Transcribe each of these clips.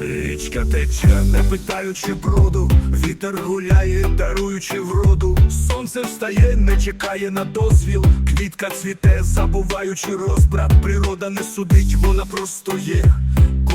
річка тече, не питаючи броду, вітер гуляє, даруючи вроду. Сонце встає, не чекає на дозвіл. Квітка цвіте, забуваючи розбрат. Природа не судить, вона просто є.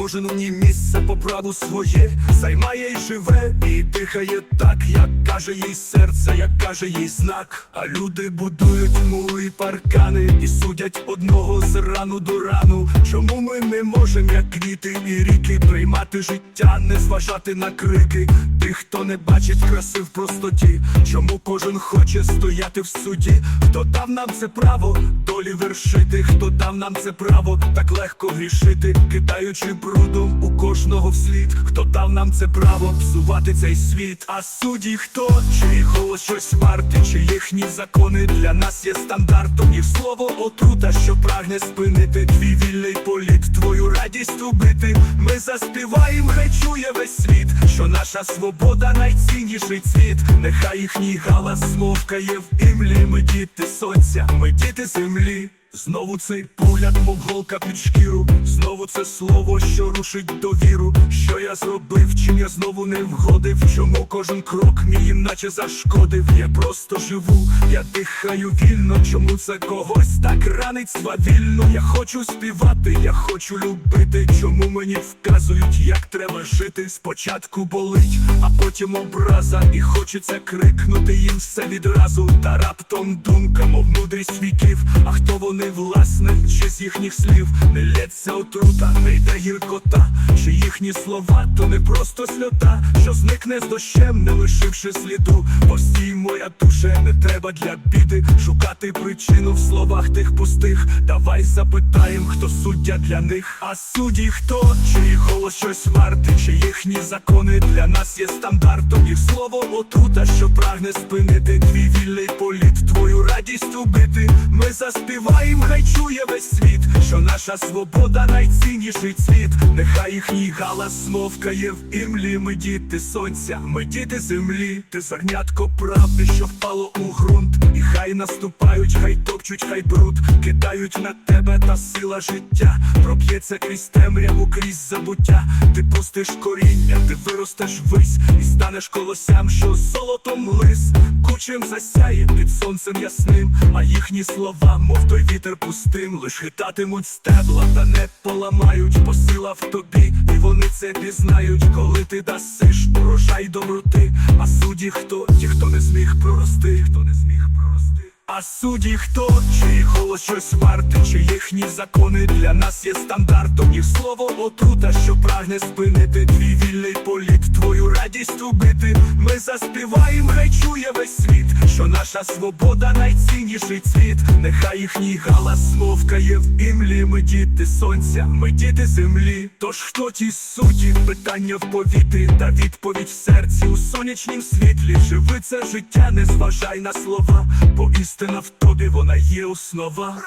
Кожен у ній місце по праву своє займає й живе, і дихає так, як каже їй серце, як каже їй знак. А люди будують мури і паркани і судять одного з рану до рану. Чому ми не можемо, як квіти і ріки, приймати життя, не зважати на крики тих, хто не бачить краси в простоті? Чому кожен хоче стояти в суді? Хто дав нам це право долі вершити? Хто дав нам це право так легко грішити, кидаючи брудом у кожного вслід? Хто дав нам це право псувати цей світ? А судді хто? Чиї голос щось вартий, чи їхні закони для нас є стандартом? Їх слово отрута, що прагне спинити твій вільний політ, твою радість убити. Ми заспіваємо, хай чує весь світ, що наша свобода найцінніший цвіт. Нехай їхній галас смовкає в імлі. Ми діти сонця, ми діти землі. Знову цей погляд, мов голка під шкіру. Знову це слово, що рушить довіру. Що я зробив, чим я знову не вгодив. Чому кожен крок мій їм наче зашкодив? Я просто живу, я дихаю вільно. Чому це когось так ранить свавільно? Я хочу співати, я хочу любити. Чому мені вказують, як треба жити? Спочатку болить, а потім образа. І хочеться крикнути їм все відразу. Та раптом думка, мов мудрість віків. А хто вони власне, чи з їхніх слів не лється отрута, не йде гіркота, чи їхні слова, то не просто сльота, що зникне з дощем, не лишивши сліду. Постій, моя душе, не треба для біди шукати причину в словах тих пустих. Давай запитаєм, хто суддя для них, а судді хто, чиї голос щось вартий, чи їхні закони для нас є стандартом. Їх слово отрута, що прагне спинити твій вільний політ, твою радість убити. Ми заспіваєм, хай чує весь світ, що наша свобода найцінніший цвіт. Нехай їхній галас мовкає в імлі. Ми діти сонця, ми діти землі, ти зернятко правди, що впало у ґрунт. Хай наступають, хай топчуть, хай бруд, кидають на тебе та сила життя. Проб'ється крізь темряву, крізь забуття. Ти пустиш коріння, ти виростеш вись і станеш колосям, що золотом лис. Кучем засяє під сонцем ясним, а їхні слова, мов той вітер пустим, лиш хитатимуть стебла, та не поламають, бо сила в тобі, вони це пізнають, коли ти дасиш урожай доброти. А судді хто? Ті, хто не зміг прорости, хто не зміг прорости. А судді хто, чиї голос щось вартий, чи їхні закони для нас є стандартом. Їх слово отрута, що прагне спинити твій вільний політ, твою радість убити. Ми заспіваєм, хай чує весь світ, що наша свобода найцінніший цвіт. Нехай їхній галас смовкає в імлі. Ми діти сонця, ми діти землі. Тож хто ті судді? Питання в повітрі та відповідь в серці у сонячнім світлі. Живи це життя, не зважай на слова, бо істина в тобі вона є основа.